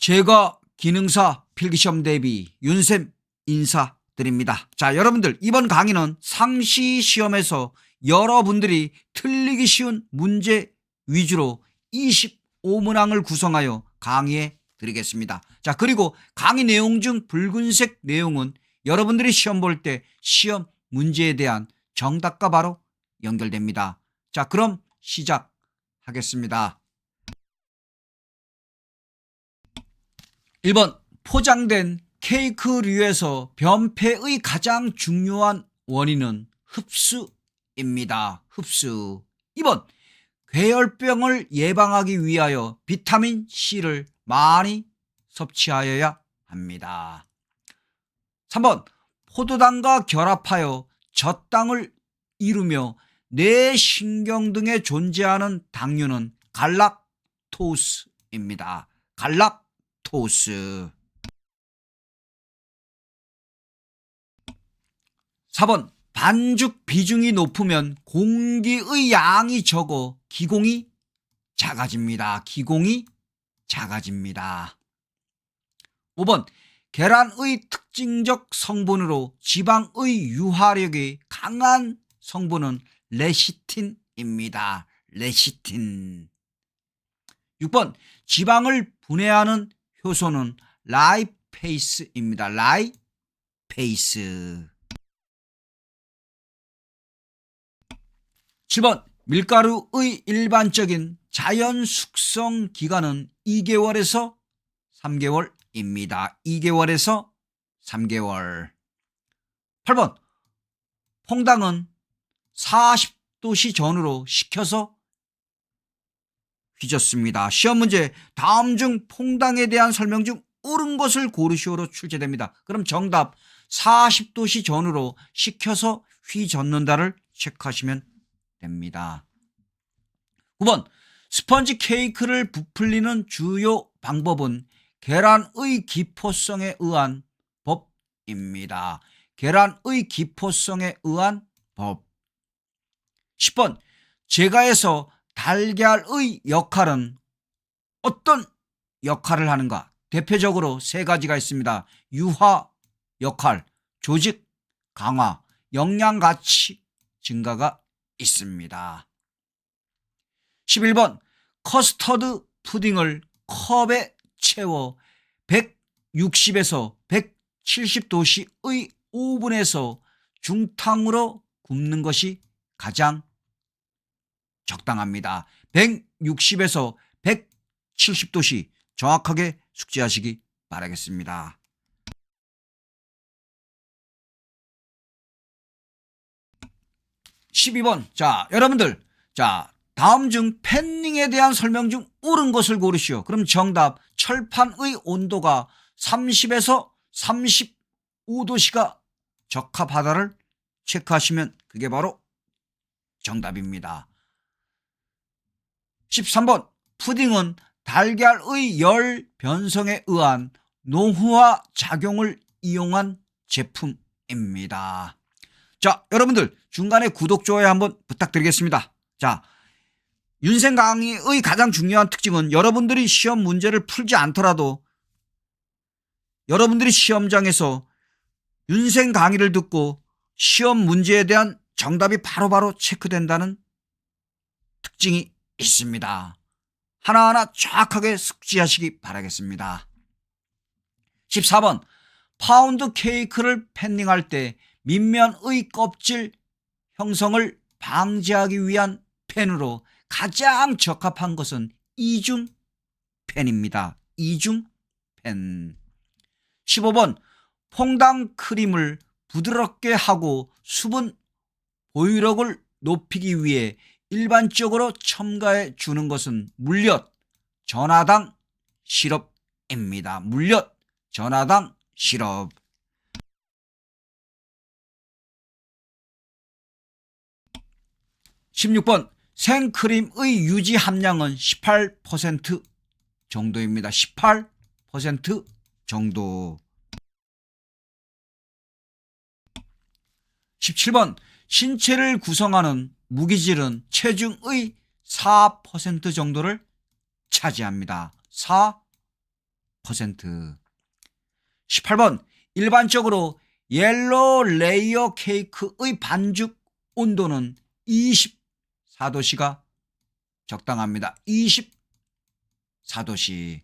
제가 기능사 필기시험 대비 윤쌤 인사드립니다. 자, 여러분들 이번 강의는 상시 시험에서 여러분들이 틀리기 쉬운 문제 위주로 25문항을 구성하여 강의해 드리겠습니다. 자, 그리고 강의 내용 중 붉은색 내용은 여러분들이 시험 볼 때 시험 문제에 대한 정답과 바로 연결됩니다. 자, 그럼 시작하겠습니다. 1번 포장된 케이크류에서 변폐의 가장 중요한 원인은 흡수입니다. 흡수. 2번 괴혈병을 예방하기 위하여 비타민 C를 많이 섭취하여야 합니다. 3번 포도당과 결합하여 젖당을 이루며 뇌 신경 등에 존재하는 당류는 갈락토스입니다. 갈락 토스. 4번 반죽 비중이 높으면 공기의 양이 적어 기공이 작아집니다. 기공이 작아집니다. 5번 계란의 특징적 성분으로 지방의 유화력이 강한 성분은 레시틴입니다. 레시틴. 6번 지방을 분해하는 효소는 라이페이스입니다. 라이페이스. 7번 밀가루의 일반적인 자연 숙성 기간은 2개월에서 3개월입니다. 2개월에서 3개월. 8번 퐁당은 40도씨 전후로 식혀서 휘졌습니다. 시험 문제 다음 중 퐁당에 대한 설명 중 옳은 것을 고르시오로 출제됩니다. 그럼 정답 40도씨 전후로 식혀서 휘젓는다를 체크하시면 됩니다. 9번 스펀지 케이크를 부풀리는 주요 방법은 계란의 기포성에 의한 법입니다. 계란의 기포성에 의한 법. 10번 제가에서 달걀의 역할은 어떤 역할을 하는가? 대표적으로 세 가지가 있습니다. 유화 역할, 조직 강화, 영양 가치 증가가 있습니다. 11번 커스터드 푸딩을 컵에 채워 160에서 170도씨의 오븐에서 중탕으로 굽는 것이 가장 적당합니다. 160에서 170도씨 정확하게 숙지하시기 바라겠습니다. 12번. 자, 여러분들. 자, 다음 중 팬닝에 대한 설명 중 옳은 것을 고르시오. 그럼 정답. 철판의 온도가 30에서 35도씨가 적합하다를 체크하시면 그게 바로 정답입니다. 13번. 푸딩은 달걀의 열 변성에 의한 노후화 작용을 이용한 제품입니다. 자, 여러분들 중간에 구독, 좋아요 한번 부탁드리겠습니다. 자, 윤생 강의의 가장 중요한 특징은 여러분들이 시험 문제를 풀지 않더라도 여러분들이 시험장에서 윤생 강의를 듣고 시험 문제에 대한 정답이 바로바로 체크된다는 특징이 있습니다. 하나하나 정확하게 숙지하시기 바라겠습니다. 14번 파운드 케이크를 팬닝할 때 밑면의 껍질 형성을 방지하기 위한 펜으로 가장 적합한 것은 이중 펜입니다. 이중 펜. 15번 퐁당 크림을 부드럽게 하고 수분 보유력을 높이기 위해 일반적으로 첨가해 주는 것은 물엿, 전화당 시럽입니다. 물엿, 전화당 시럽. 16번 생크림의 유지 함량은 18% 정도입니다. 18% 정도. 17번 신체를 구성하는 무기질은 체중의 4% 정도를 차지합니다. 18번 일반적으로 옐로 레이어 케이크의 반죽 온도는 24도씨가 적당합니다. 24도씨.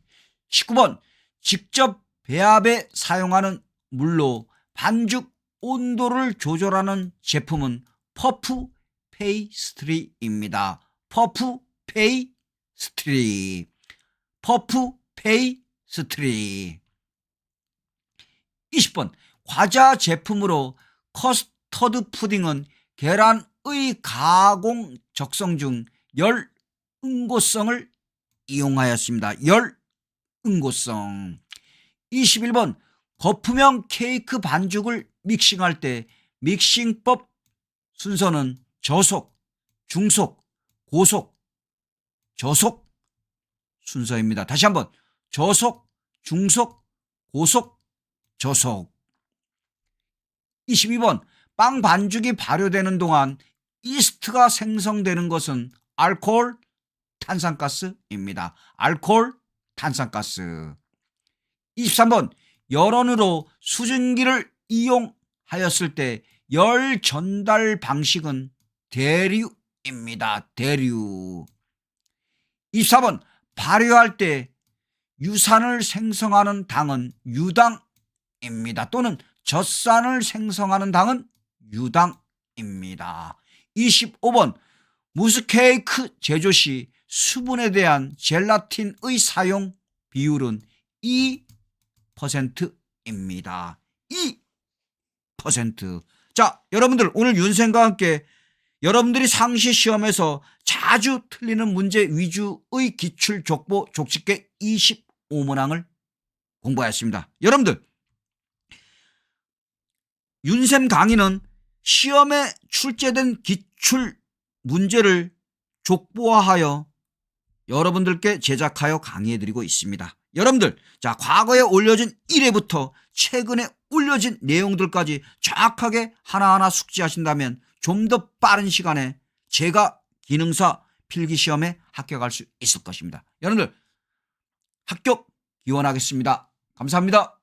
19번 직접 배합에 사용하는 물로 반죽 온도를 조절하는 제품은 퍼프 페이스트리입니다. 퍼프 페이스트리. 퍼프 페이스트리. 20번 과자 제품으로 커스터드 푸딩은 계란의 가공 적성 중 열 응고성을 이용하였습니다. 열 응고성. 21번 거품형 케이크 반죽을 믹싱할 때 믹싱법 순서는 저속, 중속, 고속, 저속 순서입니다. 다시 한번 저속, 중속, 고속, 저속. 22번 빵 반죽이 발효되는 동안 이스트가 생성되는 것은 알코올, 탄산가스입니다. 알코올, 탄산가스. 23번 열원으로 수증기를 이용하였을 때 열 전달 방식은 대류입니다. 대류. 24번 발효할 때 유산을 생성하는 당은 유당입니다. 또는 젖산을 생성하는 당은 유당입니다. 25번 무스케이크 제조 시 수분에 대한 젤라틴의 사용 비율은 2%입니다. 2%. 자, 여러분들 오늘 윤생과 함께 여러분들이 상시 시험에서 자주 틀리는 문제 위주의 기출 족보 족집계 25문항을 공부하였습니다. 여러분들 윤쌤 강의는 시험에 출제된 기출 문제를 족보화하여 여러분들께 제작하여 강의해드리고 있습니다. 여러분들, 자, 과거에 올려진 1회부터 최근에 올려진 내용들까지 정확하게 하나하나 숙지하신다면 좀 더 빠른 시간에 제가 기능사 필기 시험에 합격할 수 있을 것입니다. 여러분들, 합격 기원하겠습니다. 감사합니다.